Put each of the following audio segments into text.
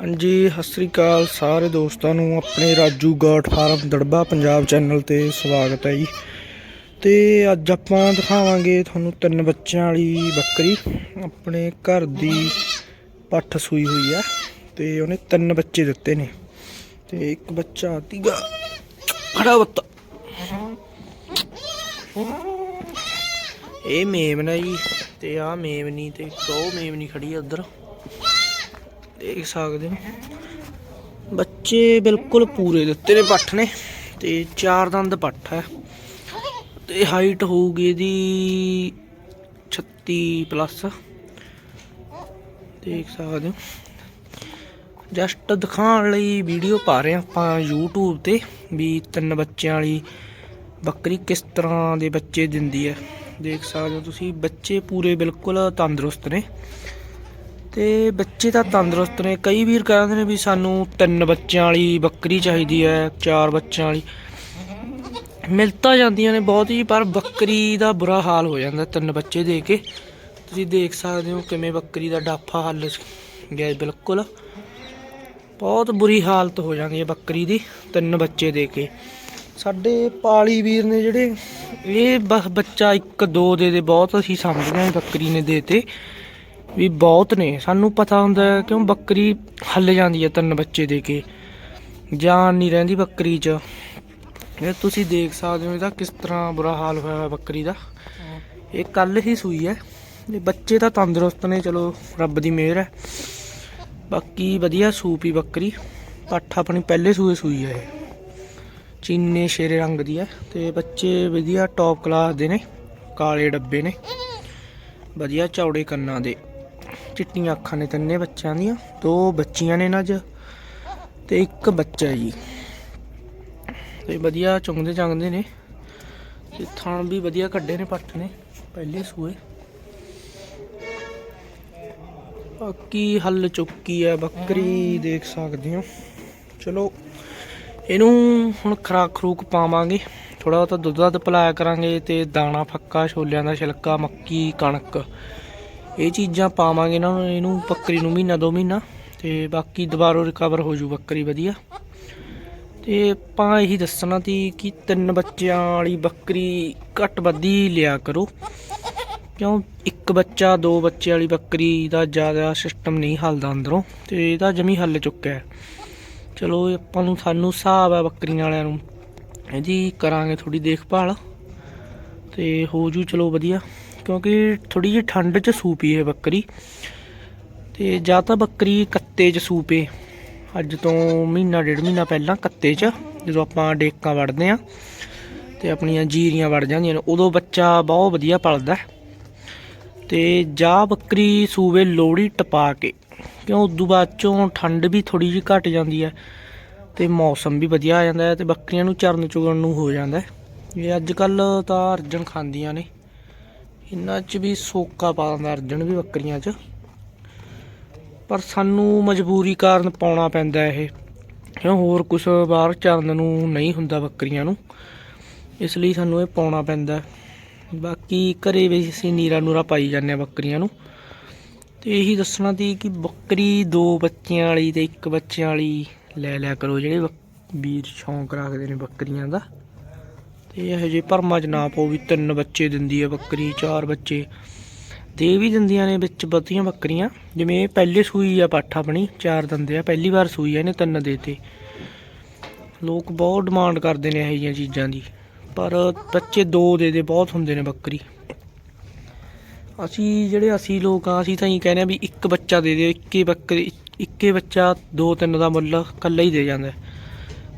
ਹਾਂਜੀ, ਸਤਿ ਸ੍ਰੀ ਅਕਾਲ ਸਾਰੇ ਦੋਸਤਾਂ ਨੂੰ, ਆਪਣੇ Raju goat farm Darba Punjab channel ਤੇ ਸਵਾਗਤ ਹੈ ਜੀ। ਤੇ ਅੱਜ ਆਪਾਂ ਦਿਖਾਵਾਂਗੇ ਤੁਹਾਨੂੰ ਤਿੰਨ ਬੱਚਿਆਂ ਵਾਲੀ ਬੱਕਰੀ। ਆਪਣੇ ਘਰ ਦੀ ਪੱਠ ਸੂਈ ਹੋਈ ਆ ਤੇ ਉਹਨੇ ਤਿੰਨ ਬੱਚੇ ਦਿੱਤੇ ਨੇ। ਤੇ ਇੱਕ ਬੱਚਾ ਤੀਗਾ। ਖੜਾ ਬੱਤਾ। ਇਹ ਮੇਮਨਾ ਜੀ, ਤੇ ਆ ਮੇਮਨੀ ਤੇ ਦੋ ਮੇਮਨੀ ਖੜੀ ਆ ਉਧਰ। ਦੇਖ ਸਕਦੇ ਹੋ। ਬੱਚੇ ਬਿਲਕੁਲ ਪੂਰੇ ਦਿੱਤੇ ਨੇ ਪੱਠ ਨੇ ਤੇ ਚਾਰ ਦੰਦ ਪੱਠ ਹੈ। ਤੇ ਹਾਈਟ ਹੋਊਗੀ ਇਹਦੀ 36 ਪਲੱਸ ਦੇਖ ਸਕਦੇ ਹੋ। ਜਸਟ ਦਿਖਾਉਣ ਲਈ ਵੀਡੀਓ ਪਾ ਰਹੇ ਹਾਂ ਆਪਾਂ YouTube ਤੇ ਵੀ ਤਿੰਨ ਬੱਚਿਆਂ ਵਾਲੀ ਬੱਕਰੀ ਕਿਸ ਤਰ੍ਹਾਂ ਦੇ ਬੱਚੇ ਦਿੰਦੀ ਹੈ। ਦੇਖ ਸਕਦੇ ਹੋ ਤੁਸੀਂ, ਬੱਚੇ ਪੂਰੇ ਬਿਲਕੁਲ ਤੰਦਰੁਸਤ ਨੇ। ਤੇ ਬੱਚੇ ਤਾਂ ਤੰਦਰੁਸਤ ਨੇ। ਕਈ ਵੀਰ ਕਹਿੰਦੇ ਨੇ ਵੀ ਸਾਨੂੰ ਤਿੰਨ ਬੱਚਿਆਂ ਵਾਲੀ ਬੱਕਰੀ ਚਾਹੀਦੀ ਹੈ, ਚਾਰ ਬੱਚਿਆਂ ਵਾਲੀ। ਮਿਲ ਤਾਂ ਜਾਂਦੀਆਂ ਨੇ ਬਹੁਤ ਹੀ ਪਰ ਬੱਕਰੀ ਦਾ ਬੁਰਾ ਹਾਲ ਹੋ ਜਾਂਦਾ ਤਿੰਨ ਬੱਚੇ ਦੇ ਕੇ। ਤੁਸੀਂ ਦੇਖ ਸਕਦੇ ਹੋ ਕਿਵੇਂ ਬੱਕਰੀ ਦਾ ਡਾਫਾ ਹੱਲ ਗਿਆ ਬਿਲਕੁਲ। ਬਹੁਤ ਬੁਰੀ ਹਾਲਤ ਹੋ ਜਾਂਦੀ ਹੈ ਬੱਕਰੀ ਦੀ, ਤਿੰਨ ਬੱਚੇ ਦੇ ਕੇ। ਸਾਡੇ ਪਾਲੀ ਵੀਰ ਨੇ ਜਿਹੜੇ, ਇਹ ਬਸ ਬੱਚਾ ਇੱਕ ਦੋ ਦੇ ਦੇ, ਬਹੁਤ ਅਸੀਂ ਸਮਝਦੇ ਹਾਂ ਬੱਕਰੀ ਨੇ ਦੇਤੇ ਵੀ ਬਹੁਤ ਨੇ। ਸਾਨੂੰ ਪਤਾ ਹੁੰਦਾ ਕਿਉਂ ਬੱਕਰੀ ਹੱਲ ਜਾਂਦੀ ਹੈ ਤਿੰਨ ਬੱਚੇ ਦੇ ਕੇ। ਜਾਨ ਨਹੀਂ ਰਹਿੰਦੀ ਬੱਕਰੀ 'ਚ। ਇਹ ਤੁਸੀਂ ਦੇਖ ਸਕਦੇ ਹੋ ਇਹਦਾ ਕਿਸ ਤਰ੍ਹਾਂ ਬੁਰਾ ਹਾਲ ਹੋਇਆ ਹੋਇਆ ਬੱਕਰੀ ਦਾ। ਇਹ ਕੱਲ ਹੀ ਸੂਈ ਹੈ। ਇਹ ਬੱਚੇ ਤਾਂ ਤੰਦਰੁਸਤ ਨੇ, ਚਲੋ ਰੱਬ ਦੀ ਮਿਹਰ ਹੈ। ਬਾਕੀ ਵਧੀਆ ਸੂਪੀ ਬੱਕਰੀ। ਪੱਠ ਆਪਣੀ ਪਹਿਲੇ ਸੂਏ ਸੂਈ ਹੈ ਇਹ। ਚੀਨੇ ਸ਼ੇਰੇ ਰੰਗ ਦੀ ਹੈ ਤੇ ਬੱਚੇ ਵਧੀਆ ਟੌਪ ਕਲਾਸ ਦੇ ਨੇ। ਕਾਲੇ ਡੱਬੇ ਨੇ। ਵਧੀਆ ਚੌੜੇ ਕੰਨਾਂ ਦੇ। ਚਿੱਟੀਆਂ ਅੱਖਾਂ ਨੇ ਤਿੰਨੇ ਬੱਚਿਆਂ ਦੀਆਂ। ਦੋ ਬੱਚੀਆਂ ਨੇ ਨਾ ਅੱਜ ਤੇ ਇੱਕ ਬੱਚਾ ਜੀ। ਤੇ ਵਧੀਆ ਚੁੰਗਦੇ ਚੰਗਦੇ ਨੇ। ਤੇ ਥਣ ਵੀ ਵਧੀਆ ਕੱਢੇ ਨੇ ਪੱਠ ਨੇ, ਪਹਿਲੇ ਸੂਏ। ਬਾਕੀ ਹੱਲ ਚੁੱਕੀ ਹੈ ਬੱਕਰੀ, ਦੇਖ ਸਕਦੇ ਹੋ। ਚਲੋ, ਇਹਨੂੰ ਹੁਣ ਖਰਾਕ ਖਰੂਕ ਪਾਵਾਂਗੇ। ਥੋੜਾ ਬਹੁਤਾ ਦੁੱਧ ਦੱਧ ਪਿਲਾਇਆ ਕਰਾਂਗੇ ਤੇ ਦਾਣਾ, ਫੱਕਾ, ਛੋਲਿਆਂ ਦਾ ਛਿਲਕਾ, ਮੱਕੀ, ਕਣਕ। ਇਹ ਚੀਜ਼ਾਂ ਪਾਵਾਂਗੇ ਇਹਨਾਂ ਨੂੰ ਇਹਨੂੰ ਬੱਕਰੀ ਨੂੰ ਮਹੀਨਾ, ਦੋ ਮਹੀਨਾ ਤੇ ਬਾਕੀ ਦੁਬਾਰਾ ਰਿਕਵਰ ਹੋ ਜੂ ਬੱਕਰੀ ਵਧੀਆ। ਤੇ ਆਪਾਂ ਇਹੀ ਦੱਸਣਾ ਸੀ ਕਿ ਤਿੰਨ ਬੱਚਿਆਂ ਵਾਲੀ ਬੱਕਰੀ ਘੱਟ ਵੱਧੀ ਲਿਆ ਕਰੋ। ਕਿਉਂ? ਇੱਕ ਬੱਚਾ, ਦੋ ਬੱਚੇ ਵਾਲੀ ਬੱਕਰੀ ਦਾ ਜ਼ਿਆਦਾ ਸਿਸਟਮ ਨਹੀਂ ਹੱਲਦਾ ਅੰਦਰੋਂ ਤੇ ਇਹਦਾ ਜਮੀ ਹੱਲ ਚੁੱਕਿਆ ਚਲੋ ਆਪਾਂ ਨੂੰ ਸਾਨੂੰ ਹਿਸਾਬ ਹੈ ਬੱਕਰੀਆਂ ਵਾਲਿਆਂ ਨੂੰ। ਇਹਦੀ ਕਰਾਂਗੇ ਥੋੜੀ ਦੇਖਭਾਲ ਤੇ ਹੋ ਜੂ ਚਲੋ ਵਧੀਆ। ਕਿਉਂਕਿ ਥੋੜੀ ਜਿਹੀ ਠੰਡ 'ਚ ਸੂਪੀ ਹੈ ਬੱਕਰੀ। ਤੇ ਜਾਂ ਤਾਂ ਬੱਕਰੀ ਕੱਤੇ 'ਚ ਸੂਪੇ ਅੱਜ ਤੋਂ ਮਹੀਨਾ, ਡੇਢ ਮਹੀਨਾ ਪਹਿਲਾਂ ਕੱਤੇ 'ਚ, ਜਦੋਂ ਆਪਾਂ ਡੇਕਾਂ ਵੜਦੇ ਆ ਤੇ ਆਪਣੀਆਂ ਜੀਰੀਆਂ ਵੜ ਜਾਂਦੀਆਂ ਨੇ, ਉਦੋਂ ਬੱਚਾ ਬਹੁਤ ਵਧੀਆ ਪਲਦਾ ਹੈ। ਤੇ ਜਾਂ ਬੱਕਰੀ ਸੂਵੇ ਲੋੜੀ ਟਪਾ ਕੇ, ਕਿਉਂ ਉਦੋਂ ਬਾਅਦ ਚੋਂ ਠੰਡ ਵੀ ਥੋੜੀ ਜਿਹੀ ਘਟ ਜਾਂਦੀ ਹੈ ਤੇ ਮੌਸਮ ਵੀ ਵਧੀਆ ਆ ਜਾਂਦਾ ਹੈ ਤੇ ਬੱਕਰੀਆਂ ਨੂੰ ਚਰਨ ਚੁਗਣ ਨੂੰ ਹੋ ਜਾਂਦਾ ਹੈ। ਇਹ ਅੱਜ ਕੱਲ ਤਾਂ ਅਰਜਨ ਖਾਂਦੀਆਂ ਨੇ। ਇਹਨਾਂ 'ਚ ਵੀ ਸੋਕਾ ਪਾ ਦਿੰਦਾ ਅਰਜਨ ਵੀ ਬੱਕਰੀਆਂ 'ਚ। ਪਰ ਸਾਨੂੰ ਮਜਬੂਰੀ ਕਾਰਨ ਪਾਉਣਾ ਪੈਂਦਾ ਇਹ। ਕਿਉਂ? ਹੋਰ ਕੁਝ ਬਾਹਰ ਚਰਨ ਨੂੰ ਨਹੀਂ ਹੁੰਦਾ ਬੱਕਰੀਆਂ ਨੂੰ। ਇਸ ਲਈ ਸਾਨੂੰ ਇਹ ਪਾਉਣਾ ਪੈਂਦਾ। ਬਾਕੀ ਘਰੇ ਵੀ ਅਸੀਂ ਨੀਰਾ ਨੂਰਾ ਪਾਈ ਜਾਂਦੇ ਆ ਬੱਕਰੀਆਂ ਨੂੰ। ਤੇ ਇਹੀ ਦੱਸਣਾ ਸੀ ਕਿ ਬੱਕਰੀ ਦੋ ਬੱਚਿਆਂ ਵਾਲੀ ਤੇ ਇੱਕ ਬੱਚਿਆਂ ਵਾਲੀ ਲੈ ਲਿਆ ਕਰੋ। ਜਿਹੜੇ ਵੀਰ ਸ਼ੌਂਕ ਰੱਖਦੇ ਨੇ ਬੱਕਰੀਆਂ ਦਾ। ਤੇ ਇਹੋ ਜਿਹੇ ਭਰਮਾਂ 'ਚ ਨਾ ਪਾਓ ਵੀ ਤਿੰਨ ਬੱਚੇ ਦਿੰਦੀ ਹੈ ਬੱਕਰੀ, ਚਾਰ ਬੱਚੇ। ਦੇ ਵੀ ਦਿੰਦੀਆਂ ਨੇ ਵਿੱਚ ਬਹੁਤੀਆਂ ਬੱਕਰੀਆਂ। ਜਿਵੇਂ ਇਹ ਪਹਿਲੇ ਸੂਈ ਆ ਪੱਠ ਆਪਣੀ, ਚਾਰ ਦਿੰਦੇ ਆ। ਪਹਿਲੀ ਵਾਰ ਸੂਈ ਆ, ਇਹਨੇ ਤਿੰਨ ਦੇਤੇ। ਲੋਕ ਬਹੁਤ ਡਿਮਾਂਡ ਕਰਦੇ ਨੇ ਇਹੋ ਜਿਹੀਆਂ ਚੀਜ਼ਾਂ ਦੀ। ਪਰ ਬੱਚੇ ਦੋ ਦੇ ਦੇ, ਬਹੁਤ ਹੁੰਦੇ ਨੇ ਬੱਕਰੀ। ਅਸੀਂ ਜਿਹੜੇ ਅਸੀਂ ਲੋਕ ਆ, ਅਸੀਂ ਤਾਂ ਹੀ ਕਹਿੰਦੇ ਆ ਵੀ ਇੱਕ ਬੱਚਾ ਦੇ ਦਿਓ, ਇੱਕੇ ਬੱਕਰੀ, ਇੱਕੇ ਬੱਚਾ, ਦੋ ਤਿੰਨ ਦਾ ਮੁੱਲ ਇਕੱਲਾ ਹੀ ਦੇ ਜਾਂਦਾ।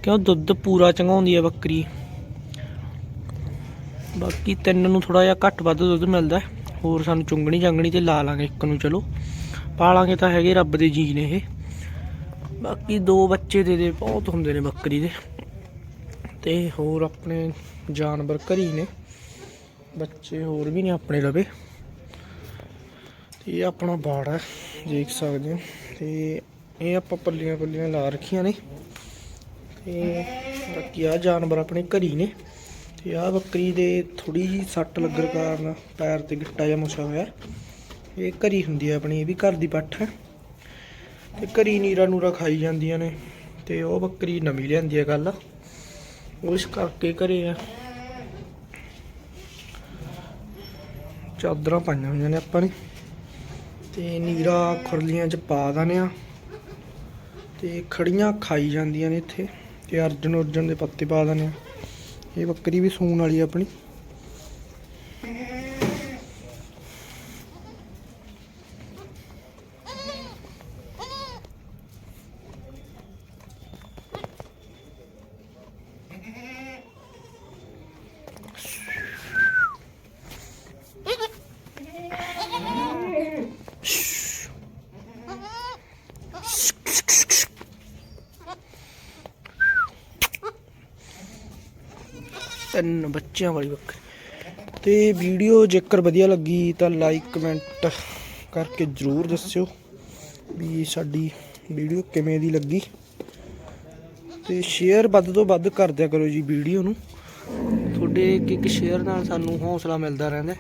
ਕਿਉਂ? ਦੁੱਧ ਪੂਰਾ ਚੰਗਾਉਂਦੀ ਹੈ ਬੱਕਰੀ। ਬਾਕੀ ਤਿੰਨ ਨੂੰ ਥੋੜਾ ਜਿਹਾ ਘੱਟ ਵੱਧ ਦੁੱਧ ਮਿਲਦਾ ਹੋਰ ਸਾਨੂੰ ਚੁੰਗਣੀ ਚੰਗਣੀ ਤੇ ਲਾ ਲਾਂਗੇ ਇੱਕ ਨੂੰ, ਚਲੋ। ਪਾਲਾਂਗੇ ਤਾਂ ਹੈਗੇ ਰੱਬ ਦੇ ਜੀ ਨੇ ਇਹ। ਬਾਕੀ ਦੋ ਬੱਚੇ ਦੇ ਦੇ ਬਹੁਤ ਹੁੰਦੇ ਨੇ ਬੱਕਰੀ ਦੇ। ਤੇ ਹੋਰ ਆਪਣੇ ਜਾਨਵਰ ਘਰੀ ਨੇ। ਬੱਚੇ ਹੋਰ ਵੀ ਨੇ ਆਪਣੇ ਲਵੇ ਇਹ ਆਪਣਾ ਬਾੜ ਹੈ, ਦੇਖ ਸਕਦੇ ਹੋ। ਤੇ ਇਹ ਆਪਾਂ ਪੱਲੀਆਂ ਪੱਲੀਆਂ ਲਾ ਰੱਖੀਆਂ ਨੇ। ਤੇ ਬਾਕੀ ਆ ਜਾਨਵਰ ਆਪਣੇ ਘਰੀ ਨੇ। ਤੇ ਆ ਬੱਕਰੀ ਦੇ ਥੋੜੀ ਜੀ ਸੱਟ ਲੱਗਣ ਕਾਰਨ ਪੈਰ ਤੇ ਗਿੱਟਾ ਜਿਹਾ ਮੁਛਾ ਹੋਇਆ। ਇਹ ਘਰੀ ਹੁੰਦੀ ਹੈ ਆਪਣੀ, ਇਹ ਵੀ ਘਰ ਦੀ ਪੱਠ ਹੈ। ਤੇ ਘਰੀ ਨੀਰਾ ਨੂਰਾ ਖਾਈ ਜਾਂਦੀਆਂ ਨੇ ਤੇ ਉਹ ਬੱਕਰੀ ਨਵੀਂ ਲਿਆਂਦੀ ਆ ਗੱਲ ਉਸ ਕਰਕੇ ਘਰੇ ਆ। ਚਾਦਰਾਂ ਪਾਈਆਂ ਹੋਈਆਂ ਨੇ ਆਪਾਂ ਨੇ। ਤੇ ਨੀਰਾ ਖੁਰਲੀਆਂ ਚ ਪਾ ਦਨੇ ਆ। ਤੇ ਖੜੀਆਂ ਖਾਈ ਜਾਂਦੀਆਂ ਨੇ ਇੱਥੇ। ਤੇ ਅਰਜਨ ਉਰਜਨ ਦੇ ਪੱਤੇ ਪਾ ਦਨੇ ਆ। ਇਹ ਬੱਕਰੀ ਵੀ ਸੂਣ ਵਾਲੀ ਆਪਣੀ। ਤਿੰਨ ਬੱਚਿਆਂ ਵਾਲੀ ਬੱਕਰੀ ਤੇ ਵੀਡੀਓ ਜੇਕਰ ਵਧੀਆ ਲੱਗੀ ਤਾਂ ਲਾਈਕ ਕਮੈਂਟ ਕਰਕੇ ਜਰੂਰ ਦੱਸਿਓ ਵੀ ਸਾਡੀ ਵੀਡੀਓ ਕਿਵੇਂ ਦੀ ਲੱਗੀ। ਤੇ ਸ਼ੇਅਰ ਵੱਧ ਤੋਂ ਵੱਧ ਕਰ ਦਿਆ ਕਰੋ ਜੀ ਵੀਡੀਓ ਨੂੰ। ਤੁਹਾਡੇ ਇੱਕ ਇੱਕ ਸ਼ੇਅਰ ਨਾਲ ਸਾਨੂੰ ਹੌਸਲਾ ਮਿਲਦਾ ਰਹਿੰਦਾ। ਹੈ।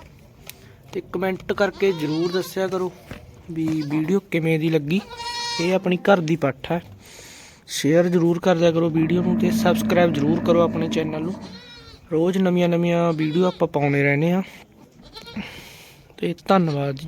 ਤੇ ਕਮੈਂਟ ਕਰਕੇ ਜਰੂਰ ਦੱਸਿਆ ਕਰੋ ਵੀ ਵੀਡੀਓ ਕਿਵੇਂ ਦੀ ਲੱਗੀ। ਇਹ ਆਪਣੀ ਘਰ ਦੀ ਪੱਠ ਹੈ। ਸ਼ੇਅਰ ਜਰੂਰ ਕਰ ਦਿਆ ਕਰੋ ਵੀਡੀਓ ਨੂੰ ਤੇ ਸਬਸਕ੍ਰਾਈਬ ਜਰੂਰ ਕਰੋ ਆਪਣੇ ਚੈਨਲ ਨੂੰ। ਰੋਜ਼ ਨਵੀਆਂ ਨਵੀਆਂ ਵੀਡੀਓ ਆਪਾਂ ਪਾਉਂਦੇ ਰਹਿੰਦੇ ਆ ਤੇ ਧੰਨਵਾਦ ਜੀ।